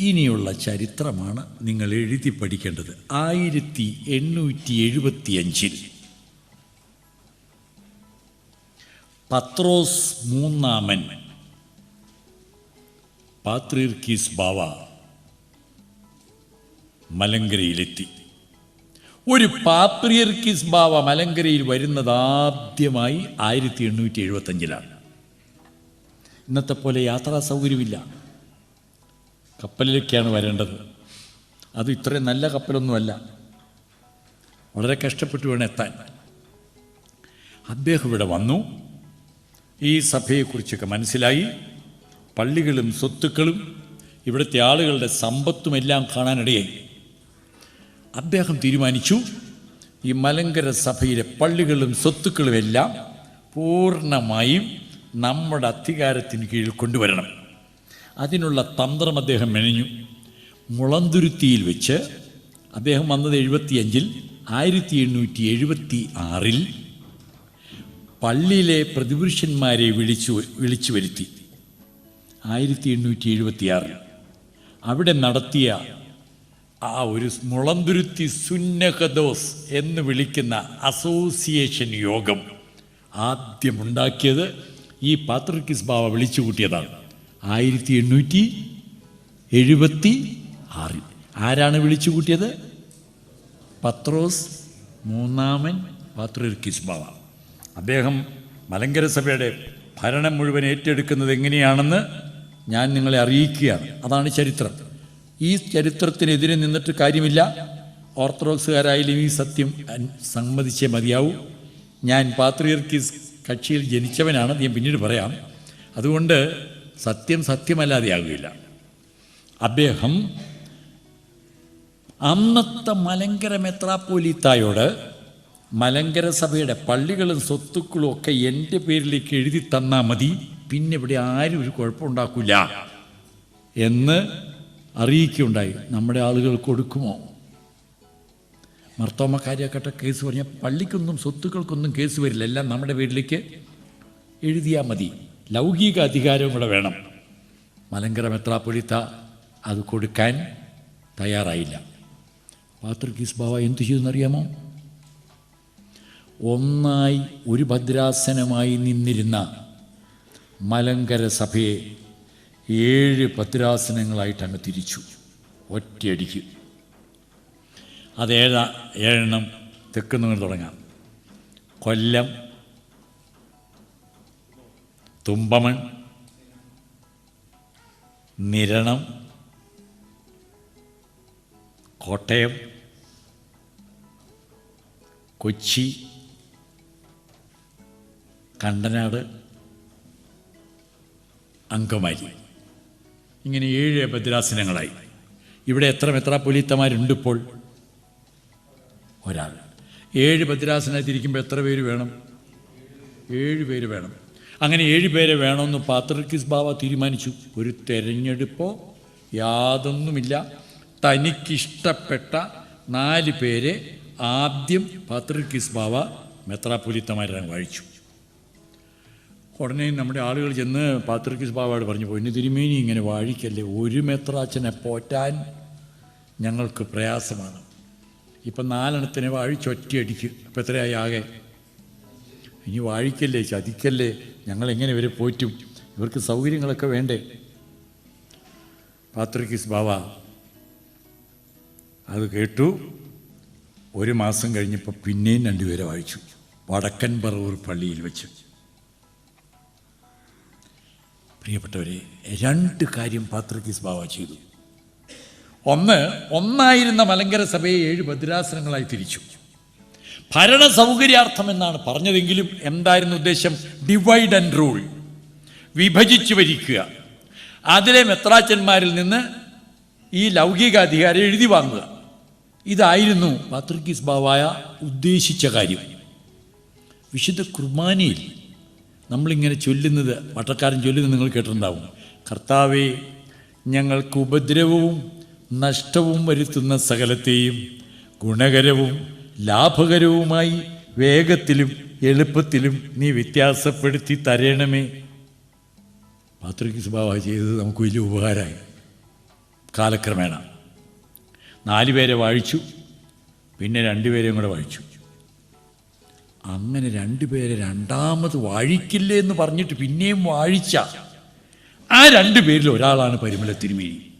ഇനിയുള്ള ചരിത്രമാണ് നിങ്ങൾ എഴുതി പഠിക്കേണ്ടത്. ആയിരത്തി എണ്ണൂറ്റി എഴുപത്തിയഞ്ചിൽ പത്രോസ് മൂന്നാമൻ. പാത്രീർക്കീസ് ബാവ മലങ്കരയിലെത്തി. ഒരു പാത്രിയർക്കിസ് ബാവ മലങ്കരയിൽ വരുന്നത് ആദ്യമായി ആയിരത്തി എണ്ണൂറ്റി എഴുപത്തഞ്ചിലാണ് ഇന്നത്തെ പോലെ യാത്രാ സൗകര്യമില്ല കപ്പലിലേക്കാണ് വരേണ്ടത്. അത് ഇത്രയും നല്ല കപ്പലൊന്നുമല്ല. വളരെ കഷ്ടപ്പെട്ട് വേണം എത്താൻ. അദ്ദേഹം ഇവിടെ വന്നു. ഈ സഭയെക്കുറിച്ചൊക്കെ മനസ്സിലായി. പള്ളികളും സ്വത്തുക്കളും ഇവിടുത്തെ ആളുകളുടെ സമ്പത്തും എല്ലാം കാണാനിടയായി. അദ്ദേഹം തീരുമാനിച്ചു ഈ മലങ്കര സഭയിലെ പള്ളികളും സ്വത്തുക്കളും എല്ലാം പൂർണമായും നമ്മുടെ അധികാരത്തിന് കീഴിൽ കൊണ്ടുവരണം. അതിനുള്ള തന്ത്രം അദ്ദേഹം മെനഞ്ഞു. മുളന്തുരുത്തിയിൽ വെച്ച് അദ്ദേഹം വന്നത് എഴുപത്തിയഞ്ചിൽ ആയിരത്തി എണ്ണൂറ്റി എഴുപത്തി ആറിൽ പള്ളിയിലെ പ്രതിപുരുഷന്മാരെ വിളിച്ചു വിളിച്ചു വരുത്തി. ആയിരത്തി എണ്ണൂറ്റി എഴുപത്തിയാറിൽ അവിടെ നടത്തിയ ആ ഒരു മുളന്തുരുത്തി സുന്നഹദോസ് എന്ന് വിളിക്കുന്ന അസോസിയേഷൻ യോഗം ആദ്യമുണ്ടാക്കിയത് ഈ പാത്രിക്കിസ് ബാവ വിളിച്ചു കൂട്ടിയതാണ്. ആയിരത്തി എണ്ണൂറ്റി എഴുപത്തി ആറിൽ ആരാണ് വിളിച്ചു കൂട്ടിയത്? പത്രോസ് മൂന്നാമൻ പാത്രിർക്കിസ് ബാബ അദ്ദേഹം മലങ്കര സഭയുടെ ഭരണം മുഴുവൻ ഏറ്റെടുക്കുന്നത് എങ്ങനെയാണെന്ന് ഞാൻ നിങ്ങളെ അറിയിക്കുകയാണ്. അതാണ് ചരിത്രം. ഈ ചരിത്രത്തിനെതിരെ നിന്നിട്ട് കാര്യമില്ല. ഓർത്തഡോക്സുകാരായാലും ഈ സത്യം സമ്മതിച്ചേ മതിയാവൂ. ഞാൻ പാത്രിയർക്കിസ് കക്ഷിയിൽ ജനിച്ചവനാണ് ഞാൻ പിന്നീട് പറയാം. അതുകൊണ്ട് സത്യം സത്യമല്ലാതെയാകുകയില്ല. അദ്ദേഹം അന്നത്തെ മലങ്കര മെത്രാപ്പോലീത്തായോട് മലങ്കര സഭയുടെ പള്ളികളും സ്വത്തുക്കളും ഒക്കെ എന്റെ പേരിലേക്ക് എഴുതി തന്നാൽ മതി. പിന്നെ ഇവിടെ ആരും ഒരു കുഴപ്പമുണ്ടാക്കില്ല എന്ന് അറിയിക്കുകയുണ്ടായി. നമ്മുടെ ആളുകൾ കൊടുക്കുമോ? മർത്തോമ കാര്യക്കട്ട കേസ് പറഞ്ഞാൽ പള്ളിക്കൊന്നും സ്വത്തുക്കൾക്കൊന്നും കേസ് വരില്ല. എല്ലാം നമ്മുടെ വീട്ടിലേക്ക് എഴുതിയാൽ മതി. ലൗകിക അധികാരവും കൂടെ വേണം. മലങ്കര മെത്രാപ്പൊലിത്ത അത് കൊടുക്കാൻ തയ്യാറായില്ല. പാത്രിക്കീസ് ബാവ എന്തു ചെയ്തെന്നറിയാമോ ഒന്നായി ഒരു ഭദ്രാസനമായി നിന്നിരുന്ന മലങ്കര സഭയെ ഏഴ് ഭദ്രാസനങ്ങളായിട്ട് അങ്ങ് തിരിച്ചു. ഒറ്റയടിക്ക്. അതേഴ ഏഴ ഏഴെണ്ണം തെക്കുന്ന് തുടങ്ങാം. കൊല്ലം തുമ്പമൺ നിരണം കോട്ടയം കൊച്ചി കണ്ടനാട് അങ്കമാരി ഇങ്ങനെ ഏഴ് ഭദ്രാസനങ്ങളായി. ഇവിടെ എത്ര മെത്രാപ്പൊലീത്തമാരുണ്ട് ഇപ്പോൾ ഒരാൾ. ഏഴ് ഭദ്രാസനത്തിരിക്കുമ്പോൾ എത്ര പേര് വേണം? ഏഴ് പേര് വേണം. അങ്ങനെ ഏഴ് പേരെ വേണമെന്ന് പാത്രക്കിസ് ബാബ തീരുമാനിച്ചു. ഒരു തെരഞ്ഞെടുപ്പോ? യാതൊന്നുമില്ല. തനിക്കിഷ്ടപ്പെട്ട നാല് പേരെ ആദ്യം പാത്രക്കിസ് ബാബ മെത്രാപ്പൊലിത്തമാരാണ് വാഴിച്ചു. ഉടനെ നമ്മുടെ ആളുകൾ ചെന്ന് പാത്രക്കിസ് ബാബയോട് പറഞ്ഞു പൊന്നു തിരുമേനി ഇങ്ങനെ വാഴിക്കല്ലേ? ഒരു മെത്രാച്ചനെ പോറ്റാൻ ഞങ്ങൾക്ക് പ്രയാസമാണ്. ഇപ്പം നാലെണ്ണത്തിനെ വാഴിച്ചൊറ്റയടിക്കും ഇപ്പം എത്രയായി ആകെ? ഇനി വാഴിക്കല്ലേ? ചതിക്കല്ലേ? ഞങ്ങൾ എങ്ങനെ ഇവരെ പോറ്റും? ഇവർക്ക് സൗകര്യങ്ങളൊക്കെ വേണ്ടേ? പാത്രിക്കിസ് ബാവ അത് കേട്ടു. ഒരു മാസം കഴിഞ്ഞപ്പോൾ പിന്നെയും രണ്ടുപേരെ വായിച്ചു. വടക്കൻ പറവൂർ പള്ളിയിൽ വെച്ച്. പ്രിയപ്പെട്ടവരെ രണ്ട് കാര്യം പാത്രിക്കിസ് ബാവ ചെയ്തു. ഒന്ന് ഒന്നായിരുന്ന മലങ്കര സഭയെ ഏഴ് ഭദ്രാസനങ്ങളായി തിരിച്ചു. ഭരണ സൗകര്യാർത്ഥം എന്നാണ് പറഞ്ഞതെങ്കിലും എന്തായിരുന്നു ഉദ്ദേശം? ഡിവൈഡ് ആൻഡ് റൂൾ വിഭജിച്ചു ഭരിക്കുക. അതിലെ മെത്രാച്ചന്മാരിൽ നിന്ന് ഈ ലൗകിക അധികാരം എഴുതി വാങ്ങുക. ഇതായിരുന്നു പാത്രിക്കിസ് ബാവായ ഉദ്ദേശിച്ച കാര്യം. വിശുദ്ധ കുർബാനയിൽ നമ്മളിങ്ങനെ ചൊല്ലുന്നത് വട്ടക്കാരൻ ചൊല്ലുന്നത് നിങ്ങൾ കേട്ടിട്ടുണ്ടാവും. കർത്താവെ ഞങ്ങൾക്ക് ഉപദ്രവവും നഷ്ടവും വരുത്തുന്ന സകലത്തെയും ഗുണകരവും ലാഭകരവുമായി വേഗത്തിലും എളുപ്പത്തിലും നീ വ്യത്യാസപ്പെടുത്തി തരണമേ. പാത്രിക്ക് സ്വഭാവ ചെയ്തത് നമുക്ക് വലിയ ഉപകാരമായി. കാലക്രമേണ. നാല് പേരെ വാഴിച്ചു. പിന്നെ രണ്ടുപേരെയും കൂടെ വാഴിച്ചു. അങ്ങനെ രണ്ടുപേരെ രണ്ടാമത് വാഴിക്കില്ലേ എന്ന് പറഞ്ഞിട്ട് പിന്നെയും വാഴിച്ച ആ രണ്ടു പേരിൽ ഒരാളാണ് പരിമല തിരുമേനി